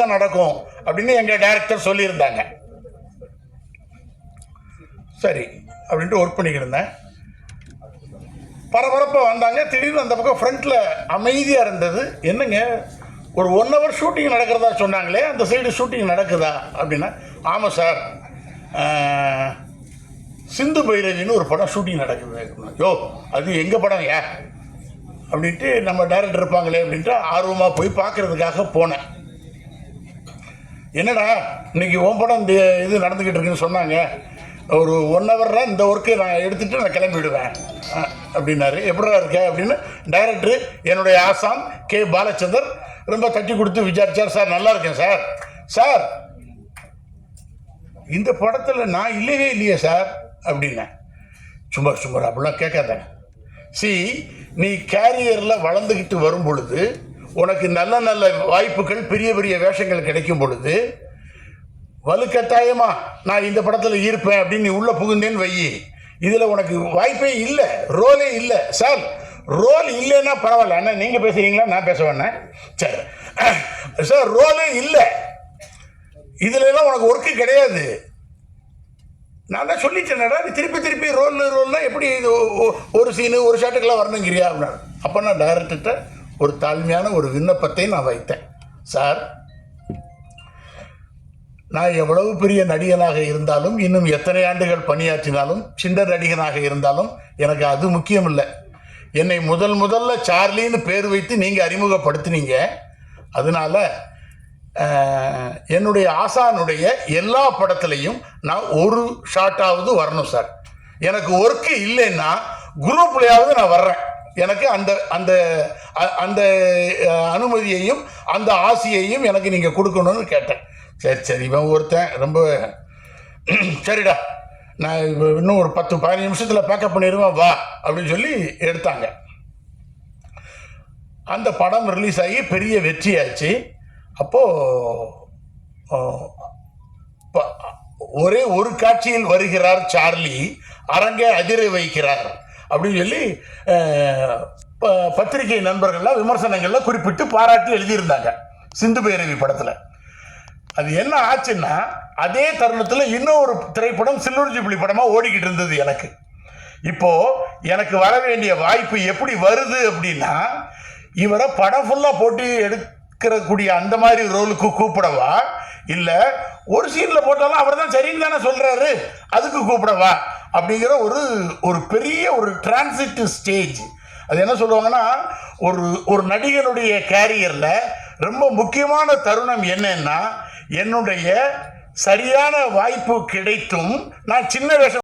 தான் நடக்கும் அப்படின்னு எங்கள் டைரக்டர் சொல்லியிருந்தாங்க. சரி அப்படின்ட்டு ஒர்க் பண்ணிக்கிட்டு இருந்தேன். பரபரப்பாக வந்தாங்க. திடீர்னு அந்த பக்கம் ஃப்ரண்ட்டில் அமைதியாக இருந்தது. என்னங்க ஒரு ஒன் ஹவர் ஷூட்டிங் நடக்கிறதா சொன்னாங்களே அந்த சைடு ஷூட்டிங் நடக்குதா அப்படின்னா ஆமாம் சார் சிந்து பைரவின்னு ஒரு படம் ஷூட்டிங் நடக்குது. யோ அது எங்கள் படம் ஏ அப்படின்ட்டு நம்ம டைரக்டர் இருப்பாங்களே அப்படின்ட்டு ஆர்வமாக போய் பார்க்கறதுக்காக போனேன். என்னடா இன்னைக்கு உன் படம் இந்த இது நடந்துக்கிட்டு இருக்குன்னு சொன்னாங்க. ஒரு ஒன் ஹவரில் இந்த ஒர்க்கு நான் எடுத்துகிட்டு நான் கிளம்பிவிடுவேன் அப்படின்னாரு. எப்படிடா இருக்க அப்படின்னு டைரக்டர் என்னுடைய ஆசாம் கே பாலச்சந்தர் ரொம்ப தட்டி கொடுத்து விசாரிச்சார் சார் நல்லா இருக்கேன் சார். சார் இந்த படத்தில் நான் இல்லையே இல்லையே சார் அப்படின்னேன் சும்மா சும்மா அப்படிலாம் கேட்காத. சி நீ கேரியரில் வளர்ந்துக்கிட்டு வரும் பொழுது உனக்கு நல்ல நல்ல வாய்ப்புகள் பெரிய பெரிய வேஷங்கள் கிடைக்கும் பொழுது வலுக்கட்டாயமா நான் இந்த படத்தில் இருப்பேன் அப்படின்னு நீ உள்ளே புகுந்தேன்னு வை. இதில் உனக்கு வாய்ப்பே இல்லை ரோலே இல்லை. சார் ரோல் இல்லைன்னா பரவாயில்ல. அண்ணா நீங்கள் பேசுகிறீங்களா நான் பேச வேணேன் சரி சார் ரோலே இல்லை. இதுல எல்லாம் உனக்கு ஒர்க்கு கிடையாது. நான் தான் சொல்லிட்டேன்டா நீ திருப்பி திருப்பி ரோல் ரோல்னா எப்படி இது ஒரு சீனு ஒரு ஷாட்டுக்கெல்லாம் வரணுங்கிறியா? அப்படின்னா அப்போ நான் டைரக்டர்கிட்ட ஒரு தாழ்மையான ஒரு விண்ணப்பத்தை நான் வைத்தேன். சார் நான் எவ்வளவு பெரிய நடிகனாக இருந்தாலும் இன்னும் எத்தனை ஆண்டுகள் பணியாற்றினாலும் சின்ன நடிகனாக இருந்தாலும் எனக்கு அது முக்கியம் இல்லை என்னை முதல் முதல்ல சார்லின்னு பேர் வைத்து நீங்கள் அறிமுகப்படுத்தினீங்க. அதனால என்னுடைய ஆசானுடைய எல்லா படத்துலையும் நான் ஒரு ஷாட்டாவது வரணும் சார். எனக்கு ஒர்க்கு இல்லைன்னா குரூப்லையாவது நான் வர்றேன். எனக்கு அந்த அந்த அ- அந்த அனுமதியையும் அந்த ஆசையையும் எனக்கு நீங்கள் கொடுக்கணும்னு கேட்டேன். சரி சரி இவன் ஒருத்தன் ரொம்ப சரிடா நான் இன்னும் ஒரு பத்து பதினஞ்சு நிமிஷத்தில் பேக்கப் பண்ணிடுவேன் வா அப்படின்னு சொல்லி எடுத்தாங்க. அந்த படம் ரிலீஸ் ஆகி பெரிய வெற்றியாச்சு அப்போது ஒரே ஒரு காட்சியில் வருகிறார் சார்லி அரங்கை அதிர வைக்கிறார். அப்படின்னு சொல்லி ப- பத்திரிகை நண்பர்கள்லாம் விமர்சனங்கள்ல குறிப்பிட்டு பாராட்டி எழுதியிருந்தாங்க சிந்து பைரவி படத்தில். அது என்ன ஆச்சுன்னா அதே தருணத்தில் இன்னொரு திரைப்படம் சில்லூர் ஜூப்ளி படமாக ஓடிக்கிட்டு இருந்தது எனக்கு. இப்போது எனக்கு வர வேண்டிய வாய்ப்பு எப்படி வருது அப்படின்னா இவரை படம் ஃபுல்லாக போட்டு எடுக்கிறக்கூடிய அந்த மாதிரி ரோலுக்கு கூப்பிடவா? இல்லை ஒரு சீனில் போட்டாலும் அவர் தான் சரின்னு தானே சொல்கிறாரு அதுக்கு கூப்பிடவா? அப்படிங்கிற ஒரு ஒரு பெரிய ஒரு டிரான்சிட் ஸ்டேஜ் அது என்ன சொல்லுவாங்கன்னா ஒரு ஒரு நடிகனுடைய கேரியரில் ரொம்ப முக்கியமான தருணம் என்னன்னா என்னுடைய சரியான வாய்ப்பு கிடைத்தும் நான் சின்ன வேஷம்